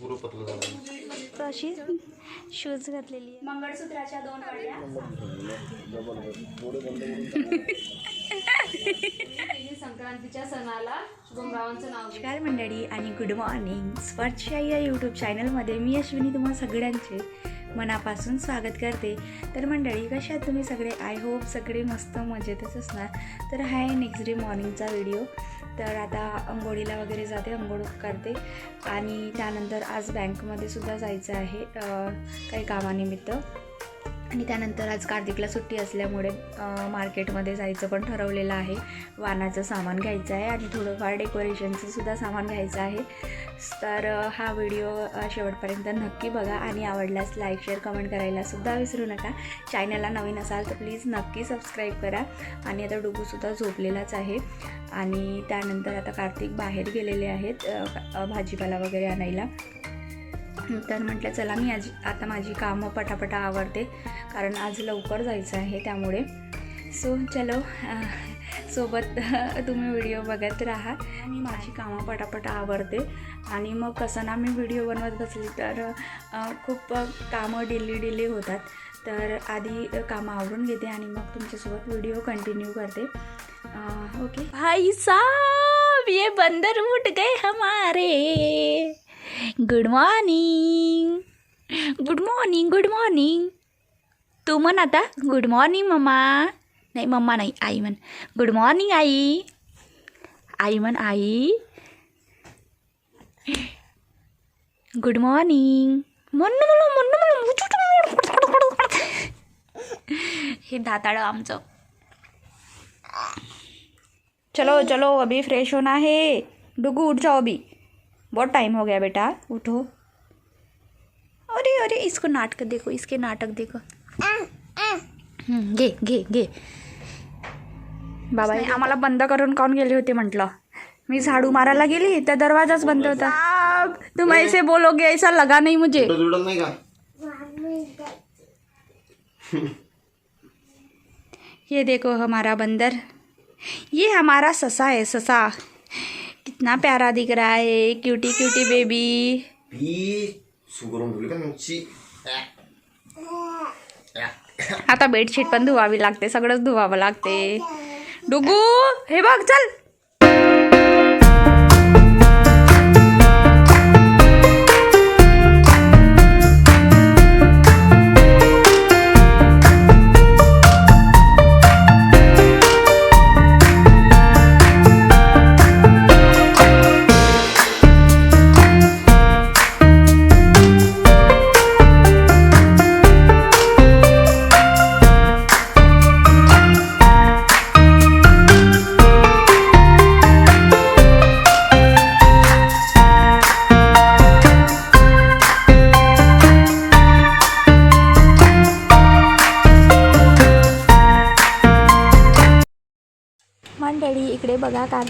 पूर्ण पतलं झालं अशी शूज घातलेली आहे. मंगळसूत्राच्या दोन वाड्या संक्रांतीच्या सणाला शुभमरावांचं नाव नमस्कार मंडळी आणि गुड मॉर्निंग स्पर्श या यूट्यूब चॅनलमध्ये मी अश्विनी तुम्हा सगळ्यांचे मनापासून स्वागत करते. तर मंडळी कशा तुम्ही सगळे? आय होप सगळे मस्त मजेतच असणार. तर हा आहे नेक्स्ट डे मॉर्निंगचा व्हिडिओ तर आता अंघोळीला वगैरे जाते अंघोळ करते. आणि त्यानंतर आज बँकमध्ये सुद्धा जायचं आहे काही कामानिमित्त. आणि त्यानंतर आज कार्तिकला सुट्टी असल्यामुळे मार्केटमध्ये जायचं पण ठरवलेलं आहे. वानाचं सामान घ्यायचं आहे आणि थोडंफार डेकोरेशनचं सुद्धा सामान घ्यायचं आहे. तर हा व्हिडिओ शेवटपर्यंत नक्की बघा आणि आवडल्यास लाईक शेअर कमेंट करायला सुद्धा विसरू नका. चॅनलला नवीन असाल तर प्लीज नक्की सबस्क्राईब करा. आणि आता डुबूसुद्धा झोपलेलाच आहे. आणि त्यानंतर आता कार्तिक बाहेर गेलेले आहेत भाजीपाला वगैरे आणायला. तर म्हटलं चला मी आज आता माझी कामं पटापटा आवडते कारण आज लवकर जायचं आहे त्यामुळे. सो चलो सोबत तुम्ही व्हिडिओ बघत राहा. आणि माझी कामं पटापटा आवडते आणि मग कसं ना मी व्हिडिओ बनवत बसली तर खूप कामं डिली डिली होतात. तर आधी कामं आवरून घेते आणि मग तुमच्यासोबत व्हिडिओ कंटिन्यू करते. ओके. भाई साहब ये बंदर उठ गए हमारे. Good morning good morning good morning तू म्हण आता गुड मॉर्निंग मम्मा नाही मम्मा नाही आई म्हण. Good morning I. आई म्हण आई. गुड मॉर्निंग म्हणून म्हणून म्हणून म्हणून हे दाताळं आमचं. चलो चलो अभी फ्रेश होना है डुगू उठ जाओ अभी. बहुत टाइम हो गया बेटा उठो। अरे अरे इसको नाटक देखो इसके नाटक देखो। हम्म, घे घे घे। बाबा आम्हाला बंद करून काऊन गेले होते म्हटलं? मी झाडू मारायला गेली तर दरवाजाच बंद होता. तुम ऐसे बोलोगे ऐसा लगा नहीं मुझे. ये देखो हमारा बंदर। ये हमारा ससा है ससा। कितना प्यारा दिख रहा है क्यूटी क्यूटी बेबी आता बेडशीट पण धुवावी लागते सगळंच धुवावं लागते. डुगू हे बघ चल.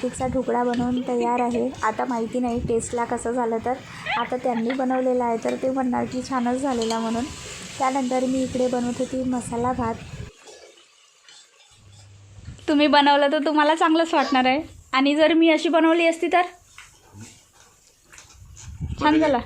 कार्तिकचा ढोकळा बनवून तयार आहे. आता माहिती नाही टेस्टला कसं झालं तर. आता त्यांनी बनवलेला आहे तर ते म्हणणार की छानच झालेला म्हणून. त्यानंतर मी इकडे बनवत होती मसाला भात. तुम्ही बनवलं तर तुम्हाला चांगलंच वाटणार आहे. आणि जर मी अशी बनवली असती तर? छान झाला.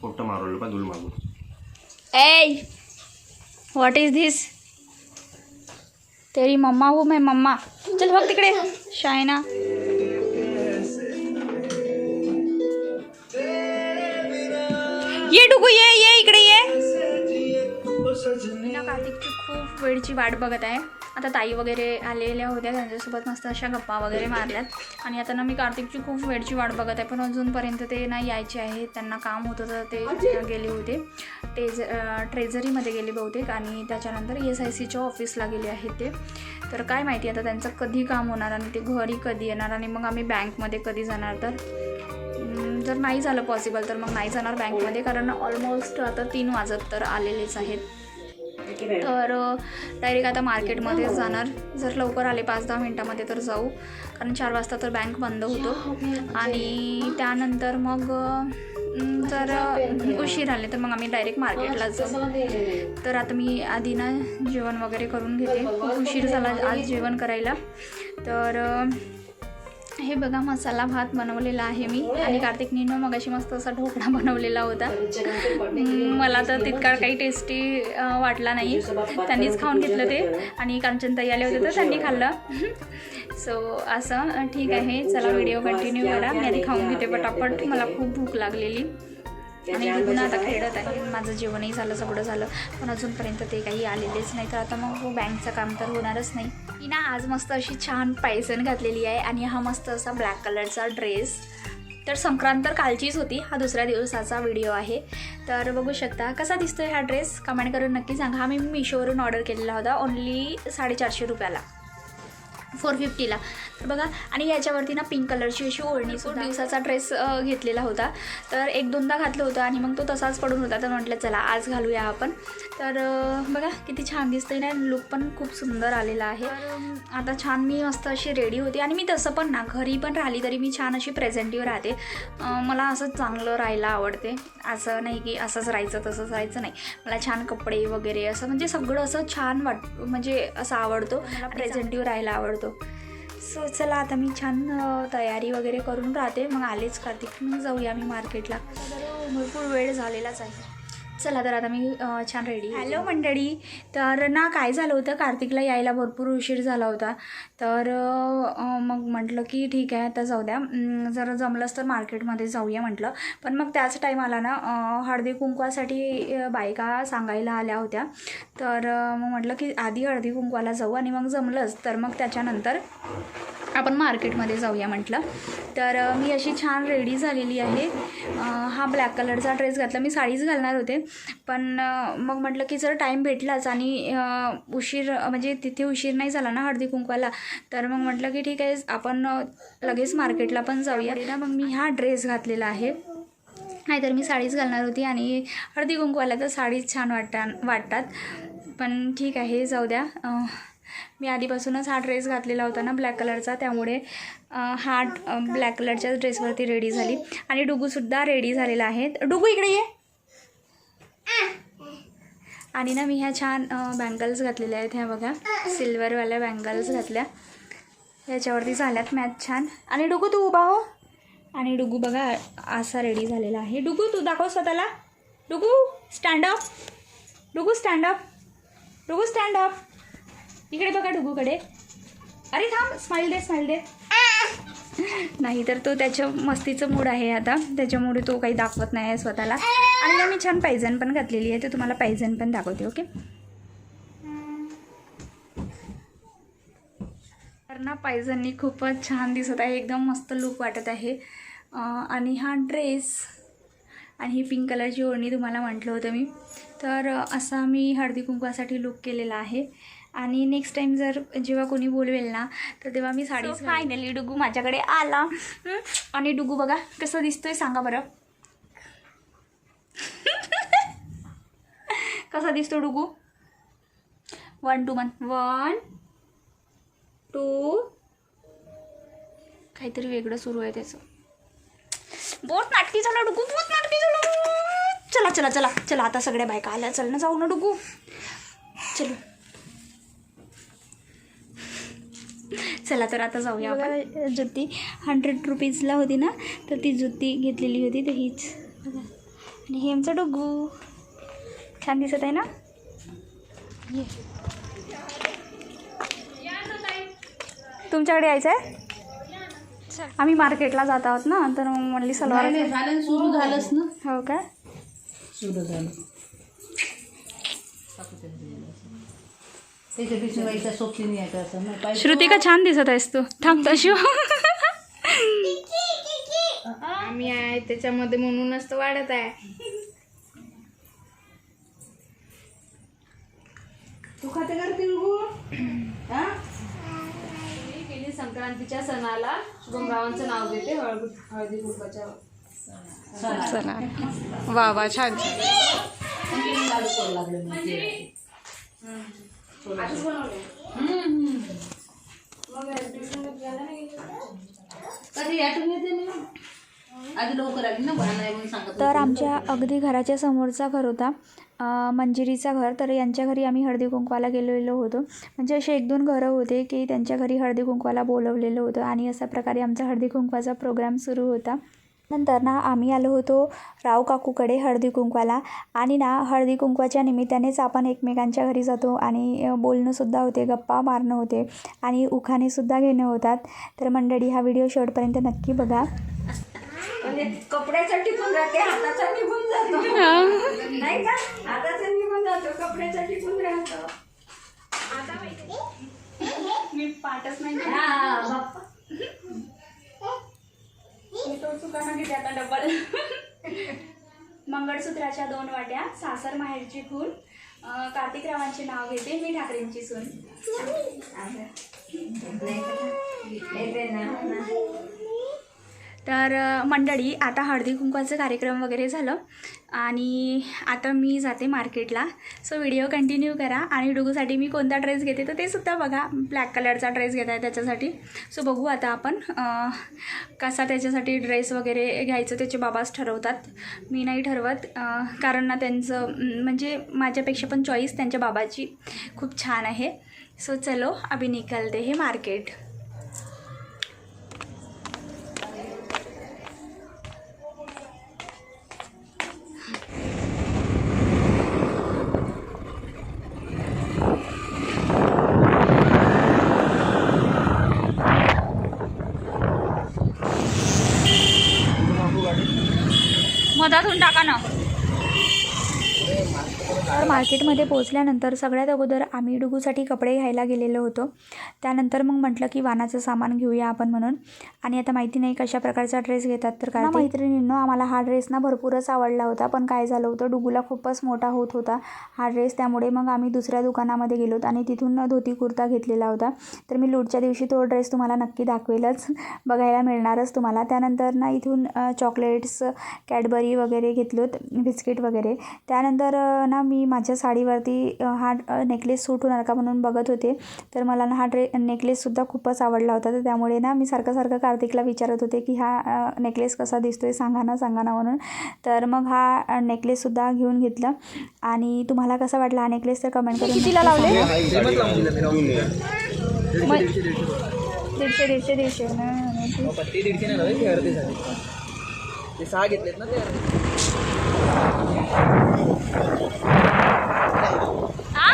पोट्ट मारवलं मागून ए व्हॉट इज धिस तेरी मम्मा हूँ मैं, मम्मा। चल बघ तिकडे। शाइना ये डुगू, ये ये इकडे, ये। मी ना कार्तिकची खूप वेळची वाट बघत आहे. आता ताई वगैरे आलेल्या होत्या त्यांच्यासोबत मस्त अशा गप्पा वगैरे मारल्यात. आणि आता ना मी कार्तिकची खूप वेळची वाट बघत आहे पण अजूनपर्यंत ते ना यायचे आहेत त्यांना काम होतं तर ते गेले होते. टेज ट्रेझरीमध्ये गेले बहुतेक आणि त्याच्यानंतर एस आय सीच्या ऑफिसला गेले आहेत ते. तर काय माहिती आता त्यांचं कधी काम होणार आणि ते घरी कधी येणार आणि मग आम्ही बँकमध्ये कधी जाणार? तर जर नाही झालं पॉसिबल तर मग नाही जाणार बँकमध्ये कारण ऑलमोस्ट आता तीन वाजत तर आलेलेच आहेत. तर डायरेक्ट आता मार्केटमध्येच जाणार. जर लवकर आले पाच दहा मिनटामध्ये तर जाऊ. कारण चार वाजता तर बँक बंद होतो. आणि त्यानंतर मग जर उशीर आले तर मग आम्ही डायरेक्ट मार्केटला जाऊ. तर आता मी आधी ना जेवण वगैरे करून घेते. खूप उशीर झाला आज जेवण करायला. तर हे बघा मसाला भात बनवलेला आहे मी. आणि कार्तिकनीनं मगाशी मस्त असा ढोकळा बनवलेला होता. मला तर तितका काही टेस्टी वाटला नाही. त्यांनीच खाऊन घेतलं ते. आणि कांचनताई आले होते तर त्यांनी खाल्लं. सो असं ठीक आहे. चला व्हिडिओ कंटिन्यू करा. मी आधी खाऊन घेते पटापट. मला खूप भूक लागलेली. आणि पुन्हा आता खेळत आहे. माझं जेवणही झालं सगळं झालं. पण अजूनपर्यंत ते काही आलेलेच नाही. तर आता मग हो, बँकचं काम तर होणारच नाही. मी ना आज मस्त अशी छान पायसन घातलेली आहे आणि हा मस्त असा ब्लॅक कलरचा ड्रेस. तर संक्रांत तर कालचीच होती. हा दुसऱ्या दिवसाचा व्हिडिओ आहे. तर बघू शकता कसा दिसतोय हा ड्रेस? कमेंट करून नक्की सांगा. हा मी मिशोवरून ऑर्डर केलेला होता. ओन्ली साडेचारशे रुपयाला. फोर फिफ्टीला. तर बघा आणि याच्यावरती ना पिंक कलरची अशी ओढणी तो दिवसाचा ड्रेस घेतलेला होता. तर एक दोनदा घातलं होतं आणि मग तो तसाच पडून होता. तर म्हटलं चला आज घालूया आपण. तर बघा किती छान दिसतंय ना. लुक पण खूप सुंदर आलेला आहे. आता छान मी मस्त अशी रेडी होते. आणि मी तसं पण ना घरी पण राहिली तरी मी छान अशी प्रेझेंटिव्ह राहते. मला असं चांगलं राहायला आवडते. असं नाही की असंच राहायचं तसंच राहायचं नाही. मला छान कपडे वगैरे असं म्हणजे सगळं असं छान वाट म्हणजे असं आवडतो. मला प्रेझेंटिव्ह राहायला आवडतो. सो चला आता मी छान तयारी वगैरे करून राहते. मग आलेच कार्तिक. मग जाऊया मी मार्केटला तर भरपूर वेळ झालेलाच आहे. चला तर आता मी छान रेडी हॅलो मंडळी. तर ना काय झालं होतं? कार्तिकला यायला भरपूर उशीर झाला होता. तर मग म्हटलं की ठीक आहे आता जाऊ द्या. जर जमलंच तर मार्केटमध्ये जाऊया म्हटलं. पण मग त्याच टाईमाला ना हळदी कुंकवासाठी बायका सांगायला आल्या होत्या. तर मग म्हटलं की आधी हळदी कुंकवाला जाऊ आणि मग जमलंच. तर मग त्याच्यानंतर आपण मार्केटमध्ये जाऊया म्हटलं. तर मी अशी छान रेडी झालेली आहे. हा ब्लॅक कलरचा ड्रेस घातला. मी साडीच घालणार होते. पण मग म्हटलं की जर टाईम भेटलाच आणि उशीर म्हणजे तिथे उशीर नाही झाला ना हळदी कुंकवाला तर मग म्हटलं की ठीक आहे आपण लगेच मार्केटला पण जाऊया. ना मग मी हा ड्रेस घातलेला आहे. नाहीतर मी साडीच घालणार होती आणि हळदी कुंकवाला तर साडीच छान वाटता वाटतात. पण ठीक आहे जाऊ द्या. मी आधीपासूनच हा ड्रेस घातलेला होता ना ब्लॅक कलरचा त्यामुळे हा ब्लॅक कलरच्या ड्रेसवरती रेडी झाली. आणि डुगूसुद्धा रेडी झालेला आहे. डुगू इकडे ये. आणि ना मी ह्या छान बँगल्स घातलेल्या आहेत ह्या बघा. सिल्वरवाल्या बँगल्स घातल्या. ह्याच्यावरती झाल्यात मॅच छान. आणि डुगू तू उभा हो. आणि डुगू बघा असा रेडी झालेला आहे. डुगू तू दाखव स्वतःला. Dugu stand up Dugu stand up Dugu stand up इकडे बघा डुगूकडे. अरे थांब स्माईल दे स्माईल दे. नाही तर तो त्याच्या मस्तीचं मूड आहे आता. त्याच्यामुळे तो काही दाखवत नाही आहे स्वतःला. आणि मी छान पायजन पण घातलेली आहे. ते तुम्हाला पायजन पण दाखवते ओके? तर ना पायजननी खूपच छान दिसत आहे. एकदम मस्त लुक वाटत आहे. आणि हा ड्रेस आणि ही पिंक कलरची ओढणी तुम्हाला म्हटलं होतं मी. तर असा मी हळदी कुंकवासाठी लुक केलेला आहे. आणि नेक्स्ट टाईम जर जेव्हा कोणी बोलवेल ना तर तेव्हा मी साडी फायनली डुगू माझ्याकडे आला? आणि डुगू बघा कसं दिसतोय सांगा बरं. कसा दिसतो Dugu? One two one one two काहीतरी वेगळं सुरू आहे त्याचं. बहुत नाटकी झालं डुगू बहुत नाटकी झालं. चला चला चला चला. आता सगळ्या बायका आल्या. चल ना जाऊ ना डुगू. चलो. चला तर आता जाऊया जुती. हंड्रेड रुपीजला होती ना तर ती जुती घेतलेली होती तर हीच. बघा. आणि हे आमचं डुगू. छान दिसत आहे ना? ये. तुमच्याकडे यायचं आहे? आम्ही मार्केटला जात आहोत ना तर मग म्हणली सलवार सुरू झालंच ना. हो का? सुरू झालं. त्याच्यापेक्षा असं पाहिजे श्रुतिका छान दिसत आहेस तू. थांब तशी. आम्ही आहे त्याच्यामध्ये म्हणूनच तर वाढत आहे. तू खाते करते हा? गेली संक्रांतीच्या सणाला. शुभमरावांचं नाव घेते हळदी हळदी कुंकाच्या चला वा वा छान छान. चालू करू लागले ते. तर आमच्या अगदी घराच्या समोरचा घर होता. मंजिरीचा घर. तर यांच्या घरी आम्ही हळदी कुंकवाला गेलेलो होतो. म्हणजे असे एक दोन घरं होते की त्यांच्या घरी हळदी कुंकवाला बोलवलेलं होतं आणि अशा प्रकारे आमचा हळदी कुंकवाचा प्रोग्राम सुरू होता. नंतर ना आम्ही आलो होतो राव काकूकडे हळदी कुंकवाला. आणि ना हळदी कुंकवाच्या निमित्तानेच आपण एकमेकांच्या घरी जातो आणि बोलणंसुद्धा होते गप्पा मारणं होते आणि उखाणेसुद्धा घेणं होतात. तर मंडळी हा व्हिडिओ शेवटपर्यंत नक्की बघा. म्हणजे कपड्याचा टिकून राहते हाताचा निघून जातो. नाही का? हाताचा निघून जातो कपड्याचा टिकून राहतो. मी पाठच नाही हा, बाप्पा. घेते आता डबल मंगळसूत्राच्या दोन वाट्या सासर माहेरची खून कार्तिकरावांचे कार्तिक रावांचे नाव घेते मी ठाकरेंची सून येते ना. तर मंडळी आता हळदी कुंकवाचं कार्यक्रम वगैरे झालं आणि आता मी जाते मार्केटला. सो व्हिडिओ कंटिन्यू करा आणि डुगूसाठी मी कोणता ड्रेस घेते तर ते सुद्धा बघा. ब्लॅक कलरचा ड्रेस घेत आहे त्याच्यासाठी. सो बघू आता आपण कसा त्याच्यासाठी ड्रेस वगैरे घ्यायचं त्याचे बाबाच ठरवतात. मी नाही ठरवत कारण ना त्यांचं म्हणजे माझ्यापेक्षा पण चॉईस त्यांच्या बाबाची खूप छान आहे. सो चलो अभी निकलते हे मार्केट. मार्केटमध्ये पोहोचल्यानंतर सगळ्यात अगोदर आम्ही डुगूसाठी कपडे घ्यायला गेलेलो होतो. त्यानंतर मग म्हटलं की वानाचं सामान घेऊया आपण म्हणून. आणि आता माहिती नाही कशा प्रकारचा ड्रेस घेतात तर काय मैत्रिणींनो आम्हाला हा ड्रेस ना भरपूरच आवडला होता पण काय झालं होतं डुगूला खूपच मोठा होत होता. हा ड्रेस त्यामुळे मग आम्ही दुसऱ्या दुकानामध्ये गेलोत आणि तिथून धोती कुर्ता घेतलेला होता. तर मी लूटच्या दिवशी तो ड्रेस तुम्हाला नक्की दाखवेलच. बघायला मिळणारच तुम्हाला. त्यानंतर ना इथून चॉकलेट्स कॅडबरी वगैरे घेतलोत बिस्किट वगैरे. त्यानंतर ना मी माझ्या साडीवरती हा नेकलेस सूट होणार का म्हणून बघत होते. तर मला ना हा ड्रे नेकलेससुद्धा खूपच आवडला होता. तर त्यामुळे ना मी सारखं सारखं कार्तिकला विचारत होते की हा नेकलेस कसा दिसतोय सांगा ना सांगा ना म्हणून. तर मग हा नेकलेससुद्धा घेऊन घेतला. आणि तुम्हाला कसा वाटला हा नेकलेस तर कमेंट करून कितीला लावले? दीडशे दीडशे दीडशे ना दीडशे नाही ते अर्धे झाले. ते सहा घेतलेत ना ते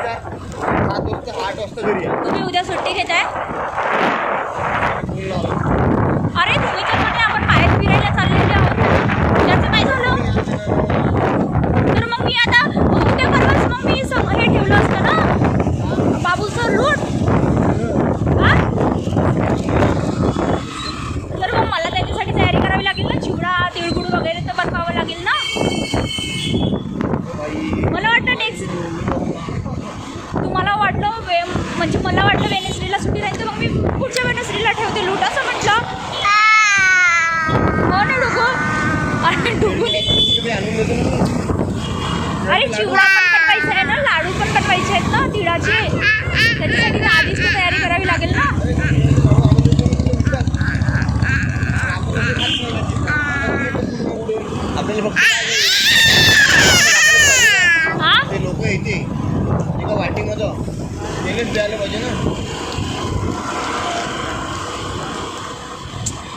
अर्धे आठ वाजता घरी या. तुम्ही उद्या सुट्टी घेताय अरे तुम्ही तर म्हणे आपण बाहेर फिरायला चाललेले आहोत त्याचं काय झालं तर मग मी आता उद्या परवाच मग मी सम- हे ठेवलं असतं ना बाबूचं लूट हा तर मग मला त्याच्यासाठी तयारी करावी लागेल ना चिवडा तिळगुळ वगैरे तर बनवावं लागेल ना मला वाटतं नेक्स्ट तुम्हाला वाटलं वे म्हणजे मला वाटलं वेनेसरीला सुट्टी राहील तर मग मी पुढच्या वेनेसरीला ठेवते लूट असं म्हटलं हो ना डुगू अरे डुगूने तुम्ही आणून देतो ना. अरे चिवडा पण बनवायचा आहे ना लाडू पण बनवायचे आहेत ना तिळाचे त्याच्यासाठी तर आधीच तर तयारी करावी लागेल ना आपल्याला फक्त हा ते लोक येते एका वाटीमध्ये तेलच द्यायला पाहिजे ना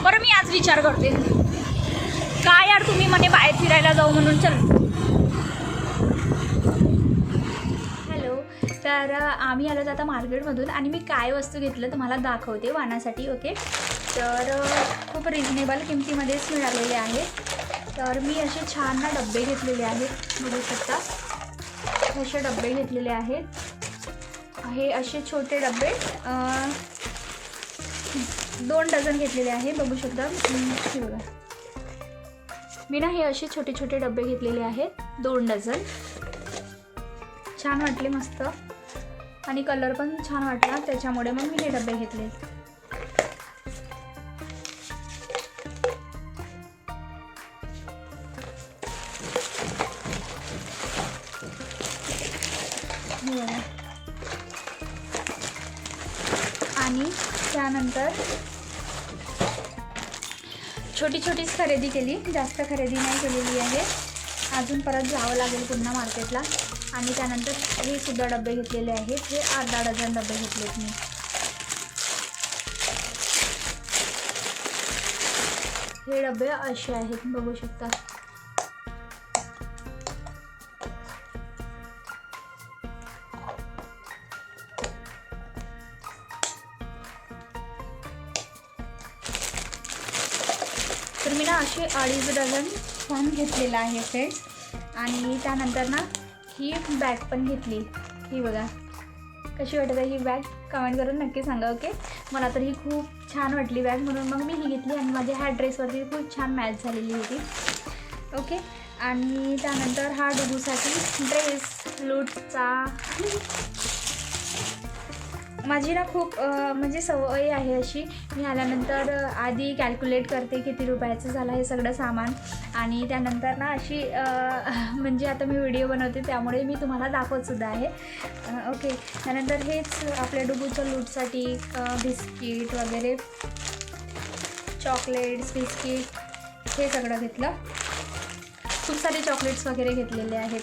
बरं मी आज विचार करते. काय यार तुम्ही म्हणे बाहेर फिरायला जाऊ म्हणून? चल. हॅलो तर आम्ही आलो आता मार्केटमधून आणि मी काय वस्तू घेतलं तुम्हाला दाखवते वाणासाठी ओके तर खूप रिजनेबल किमतीमध्येच मिळालेले आहेत तर मी असे छान ना डबे घेतलेले आहेत. बघू शकता. असे डबे घेतलेले आहेत. हे असे छोटे डबे दोन डझन घेतलेले आहे. बघू शकता. हे बघा. मी ना हे असे छोटे छोटे डबे घेतलेले आहेत. दोन डझन. छान वाटले मस्त. आणि कलर पण छान वाटला. त्याच्यामुळे मग मी हे डबे घेतले. छोटी छोटीच खरेदी केली. जास्त खरेदी नाही केलेली आहे. अजून परत जावं लागेल पुन्हा मार्केटला. आणि त्यानंतर हे सुद्धा डबे घेतलेले आहेत. हे अर्धा डझन डबे घेतलेत मी. हे डबे असे आहेत. बघू शकता. अडीच डझन फॉर्म घेतलेला आहे फ्रेंड्स. आणि त्यानंतर ना ही बॅग पण घेतली. ही बघा. कशी वाटत आहे ही बॅग? कमेंट करून नक्की सांगा ओके? मला तर ही खूप छान वाटली बॅग. म्हणून मग मी ही घेतली आणि माझ्या ह्या ड्रेसवरती खूप छान मॅच झालेली होती. ओके? आणि त्यानंतर हा डुगूसाठी ड्रेस लूटचा माझी ना खूप म्हणजे सवय आहे अशी. मी आल्यानंतर आधी कॅल्क्युलेट करते किती रुपयाचं झालं हे सगळं सामान. आणि त्यानंतर ना अशी म्हणजे आता मी व्हिडिओ बनवते त्यामुळे मी तुम्हाला दाखवतसुद्धा आहे. ओके त्यानंतर हेच आपल्या डुबूच्या लूटसाठी बिस्किट वगैरे चॉकलेट्स बिस्किट हे सगळं घेतलं. खूप सारे चॉकलेट्स वगैरे घेतलेले आहेत.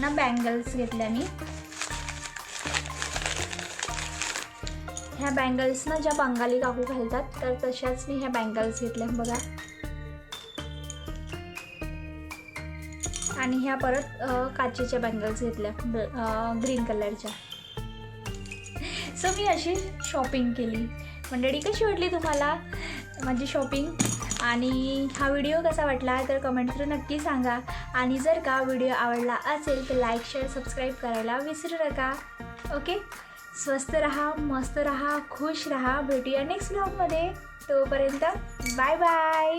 ना बँगल्स घेतल्या मी. ह्या बँगल्स ना ज्या बंगाली काकू घालतात तर तशाच मी ह्या बँगल्स घेतल्या बघा. आणि ह्या परत काचेच्या बँगल्स घेतल्या ग्रीन कलरच्या सो मी अशी शॉपिंग केली. मंडळी कशी वाटली तुम्हाला माझी शॉपिंग आणि हा व्हिडिओ कसा वाटला तर कमेंट करून नक्की सांगा. आणि जर का व्हिडिओ आवडला असेल तर लाईक शेअर सबस्क्राईब करायला विसरू नका. ओके? स्वस्त रहा मस्त रहा खुश रहा. भेटूया नेक्स्ट ब्लॉगमध्ये तोपर्यंत बाय बाय